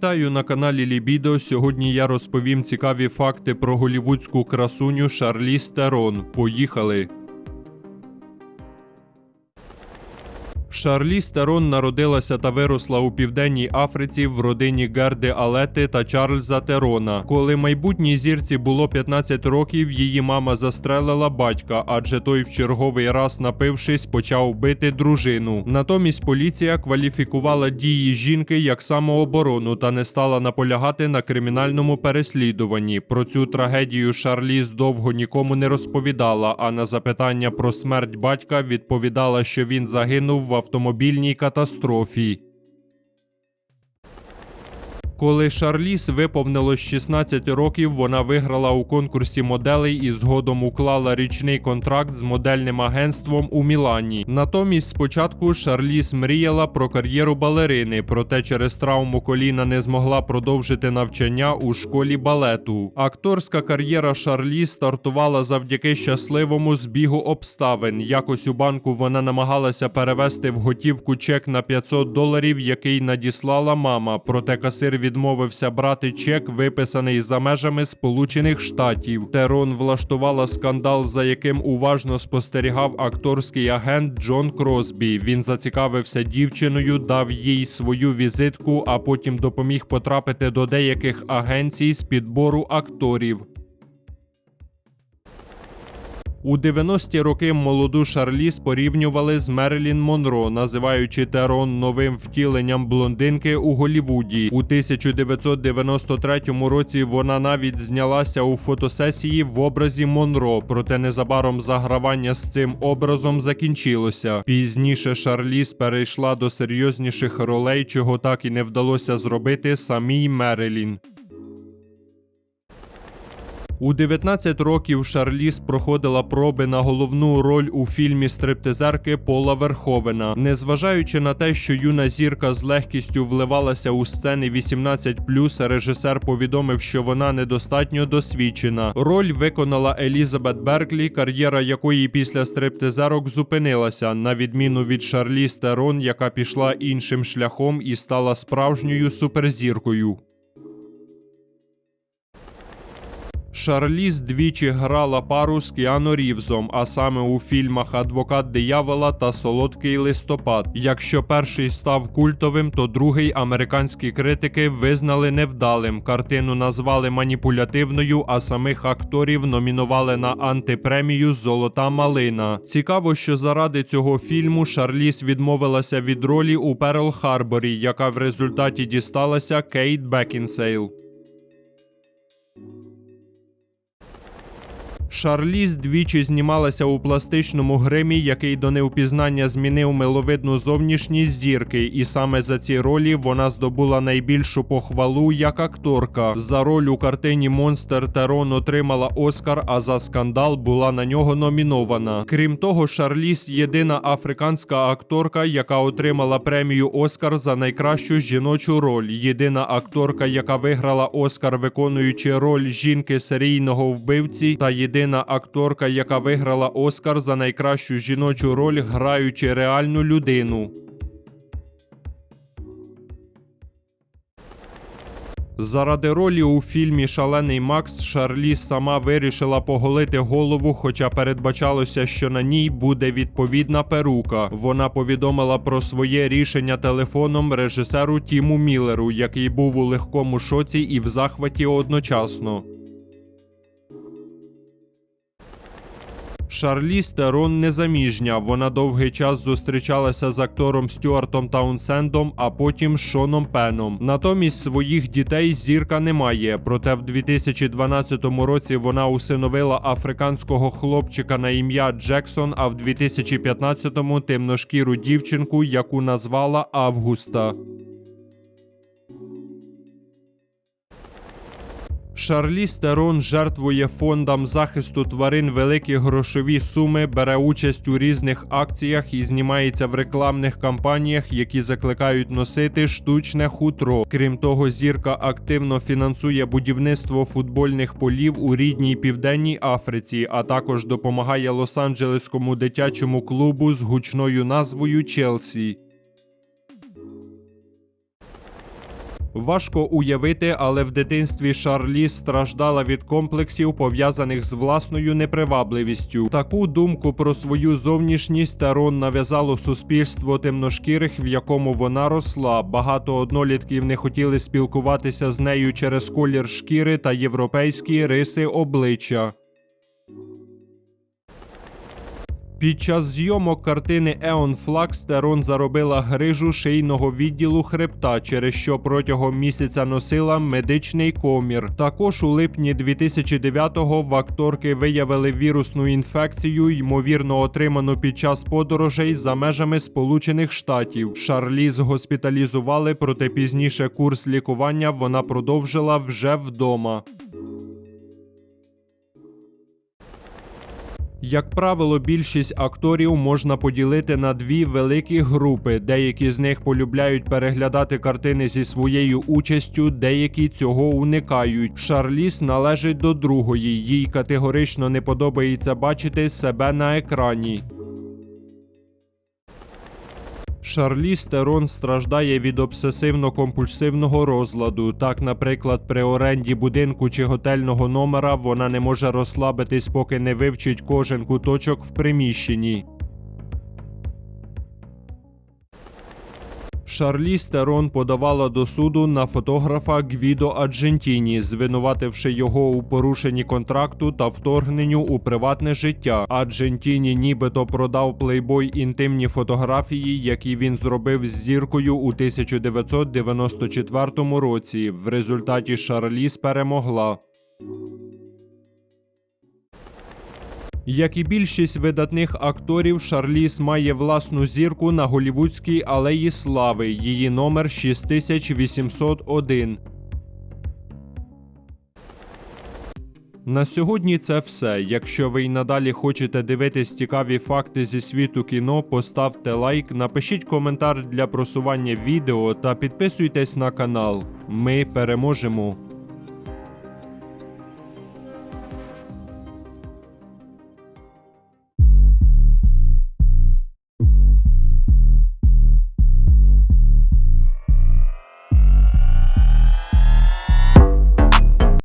Вітаю на каналі Лібідо. Сьогодні я розповім цікаві факти про голівудську красуню Шарлі Терон. Поїхали! Шарліз Терон народилася та виросла у південній Африці в родині Герди Алети та Чарльза Терона. Коли майбутній зірці було 15 років, її мама застрелила батька, адже той в черговий раз, напившись, почав бити дружину. Натомість поліція кваліфікувала дії жінки як самооборону та не стала наполягати на кримінальному переслідуванні. Про цю трагедію Шарліз довго нікому не розповідала. А на запитання про смерть батька відповідала, що він загинув в автомобільній катастрофі. Коли Шарліз виповнилось 16 років, вона виграла у конкурсі моделей і згодом уклала річний контракт з модельним агентством у Мілані. Натомість спочатку Шарліз мріяла про кар'єру балерини, проте через травму коліна не змогла продовжити навчання у школі балету. Акторська кар'єра Шарліз стартувала завдяки щасливому збігу обставин. Якось у банку вона намагалася перевести в готівку чек на 500 доларів, який надіслала мама. Проте касир відмовився брати чек, виписаний за межами Сполучених Штатів. Терон влаштувала скандал, за яким уважно спостерігав акторський агент Джон Кросбі. Він зацікавився дівчиною, дав їй свою візитку, а потім допоміг потрапити до деяких агенцій з підбору акторів. У 90-ті роки молоду Шарліз порівнювали з Мерлін Монро, називаючи Терон новим втіленням блондинки у Голівуді. У 1993 році вона навіть знялася у фотосесії в образі Монро, проте незабаром загравання з цим образом закінчилося. Пізніше Шарліз перейшла до серйозніших ролей, чого так і не вдалося зробити самій Мерилін. У 19 років Шарліз проходила проби на головну роль у фільмі стриптизерки Пола Верховена. Незважаючи на те, що юна зірка з легкістю вливалася у сцени 18+, режисер повідомив, що вона недостатньо досвідчена. Роль виконала Елізабет Берклі, кар'єра якої після стриптизерок зупинилася, на відміну від Шарліз Терон, яка пішла іншим шляхом і стала справжньою суперзіркою. Шарліз двічі грала пару з Кіано Рівзом, а саме у фільмах Адвокат диявола та Солодкий листопад. Якщо перший став культовим, то другий американські критики визнали невдалим. Картину назвали маніпулятивною, а самих акторів номінували на антипремію Золота малина. Цікаво, що заради цього фільму Шарліз відмовилася від ролі у Перл Харборі, яка в результаті дісталася Кейт Бекінсейл. Шарліз двічі знімалася у пластичному гримі, який до невпізнання змінив миловидну зовнішність зірки, і саме за ці ролі вона здобула найбільшу похвалу як акторка. За роль у картині Монстер Терон отримала Оскар, а за скандал була на нього номінована. Крім того, Шарліз єдина африканська акторка, яка отримала премію Оскар за найкращу жіночу роль. Єдина акторка, яка виграла Оскар, виконуючи роль жінки серійного вбивці, та єдина акторка, яка виграла Оскар за найкращу жіночу роль, граючи реальну людину. Заради ролі у фільмі Шалений Макс Шарліз сама вирішила поголити голову, хоча передбачалося, що на ній буде відповідна перука. Вона повідомила про своє рішення телефоном режисеру Тіму Міллеру, який був у легкому шоці і в захваті одночасно. Шарліз Терон незаміжня. Вона довгий час зустрічалася з актором Стюартом Таунсендом, а потім з Шоном Пеном. Натомість своїх дітей зірка не має. Проте в 2012 році вона усиновила африканського хлопчика на ім'я Джексон, а в 2015-му темношкіру дівчинку, яку назвала Августа. Шарліз Терон жертвує фондам захисту тварин великі грошові суми, бере участь у різних акціях і знімається в рекламних кампаніях, які закликають носити штучне хутро. Крім того, зірка активно фінансує будівництво футбольних полів у рідній південній Африці, а також допомагає Лос-Анджелеському дитячому клубу з гучною назвою Челсі. Важко уявити, але в дитинстві Шарлі страждала від комплексів, пов'язаних з власною непривабливістю. Таку думку про свою зовнішність Терон нав'язало суспільство темношкірих, в якому вона росла. Багато однолітків не хотіли спілкуватися з нею через колір шкіри та європейські риси обличчя. Під час зйомок картини Еон Флакс Терон заробила грижу шийного відділу хребта, через що протягом місяця носила медичний комір. Також у липні 2009-го в акторки виявили вірусну інфекцію, ймовірно отриману під час подорожей за межами Сполучених Штатів. Шарліз госпіталізували, проте пізніше курс лікування вона продовжила вже вдома. Як правило, більшість акторів можна поділити на дві великі групи. Деякі з них полюбляють переглядати картини зі своєю участю, деякі цього уникають. Шарліс належить до другої. Їй категорично не подобається бачити себе на екрані. Шарліз Стерон страждає від обсесивно-компульсивного розладу. Так, наприклад, при оренді будинку чи готельного номера вона не може розслабитись, поки не вивчить кожен куточок в приміщенні. Шарліз Терон подавала до суду на фотографа Гвідо Аджентіні, звинувативши його у порушенні контракту та вторгненню у приватне життя. Аджентіні нібито продав плейбой інтимні фотографії, які він зробив з зіркою у 1994 році. В результаті Шарліз перемогла. Як і більшість видатних акторів, Шарліз має власну зірку на голівудській алеї слави. Її номер 6801. На сьогодні це все. Якщо ви й надалі хочете дивитись цікаві факти зі світу кіно, поставте лайк, напишіть коментар для просування відео та підписуйтесь на канал. Ми переможемо!